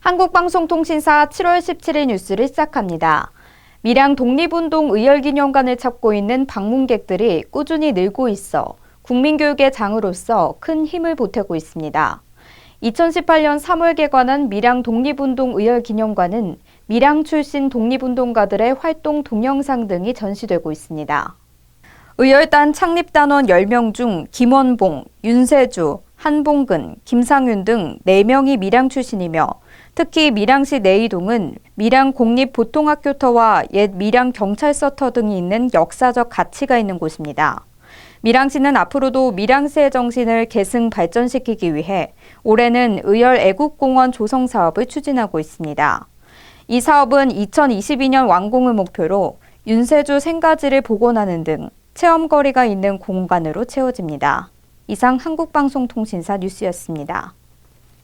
한국방송통신사 7월 17일 뉴스를 시작합니다. 밀양 독립운동 의열기념관을 찾고 있는 방문객들이 꾸준히 늘고 있어 국민교육의 장으로서 큰 힘을 보태고 있습니다. 2018년 3월 개관한 밀양 독립운동 의열 기념관은 밀양 출신 독립운동가들의 활동 동영상 등이 전시되고 있습니다. 의열단 창립단원 10명 중 김원봉, 윤세주, 한봉근, 김상윤 등 4명이 밀양 출신이며 특히 밀양시 내이동은 밀양 공립보통학교터와 옛 밀양 경찰서터 등이 있는 역사적 가치가 있는 곳입니다. 밀양시는 앞으로도 밀양시의 정신을 계승 발전시키기 위해 올해는 의열 애국공원 조성 사업을 추진하고 있습니다. 이 사업은 2022년 완공을 목표로 윤세주 생가지를 복원하는 등 체험거리가 있는 공간으로 채워집니다. 이상 한국방송통신사 뉴스였습니다.